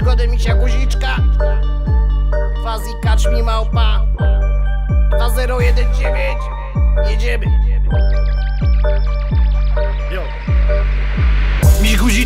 Przygody misia guziczka. Fazi kacz mi małpa. 2019 Jedziemy.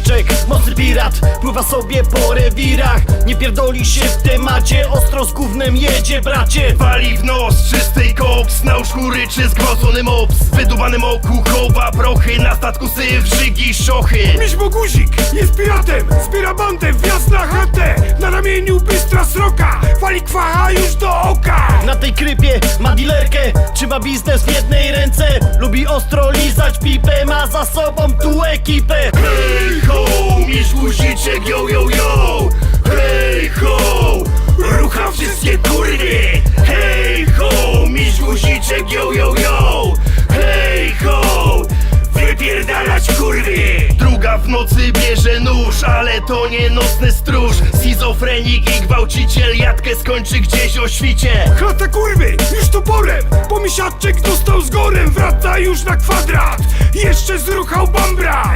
Guziczek, mocny pirat Pływa sobie po rewirach. Nie pierdoli się w temacie Ostro z gównem jedzie bracie. Wali w nos czystej koks Na łóżku ryczy zgwałcony mops. W wydubanym oku chowa prochy Na statku syf, żygi, szochy Miś Boguzik jest piratem, zbiera bandę, wjazd na chatę. Na ramieniu bystra sroka, fali kwacha już do oka. Na tej krypie ma dilerkę Trzyma biznes w jednej ręce. Lubi ostro lizać pipę Ma za sobą tu ekipę guziczek, yo yo yo. Hej ho, wypierdalać kurwy Druga w nocy bierze nóż, ale to nie nocny stróż. Schizofrenik i gwałciciel jadkę skończy gdzieś o świcie. Chata kurwy, już toporem, bo misiaczek dostał z gorem Wraca już na kwadrat, jeszcze zruchał bambra.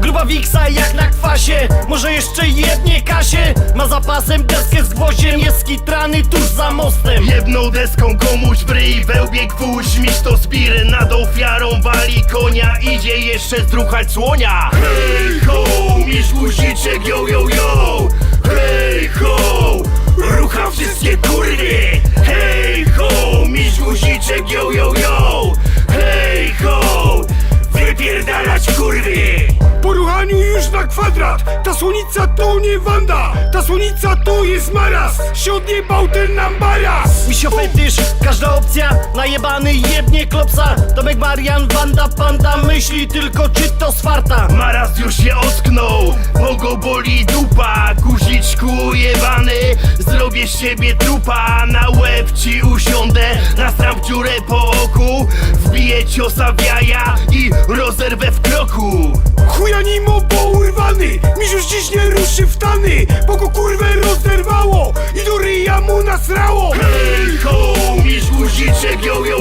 Gruba wiksa jak na kwasie Może jeszcze jednie kasie zapasem deskę z gwoździem Jest skitrany tuż za mostem. Jedną deską komuś w ryj, wełbie gwóźdź Miś to spir, nad ofiarą wali konia. Idzie jeszcze zdruchać słonia. Hej ho, miś guziczek, yo yo yo. Hej ho, kwadrat, ta słonica to nie wanda. Ta słonica to jest maras, się odjebał ten nam baras Misio fetysz, każda opcja. Najebany jebnie klopsa. Tomek Marian, Wanda, Panda. Myśli tylko czy to swarta. Maraz już się ocknął, bo go boli dupa. Guziczku jebany, zrobię z siebie trupa. Na łeb ci usiądę, nastram dziurę po oku. Wbiję ciosa w jaja i rozerwę w kroku. Chuja nimo, bo urwany, tany Bo go kurwę rozerwało i do ryja mu nasrało. Hej ho, miś guziczek, yo yo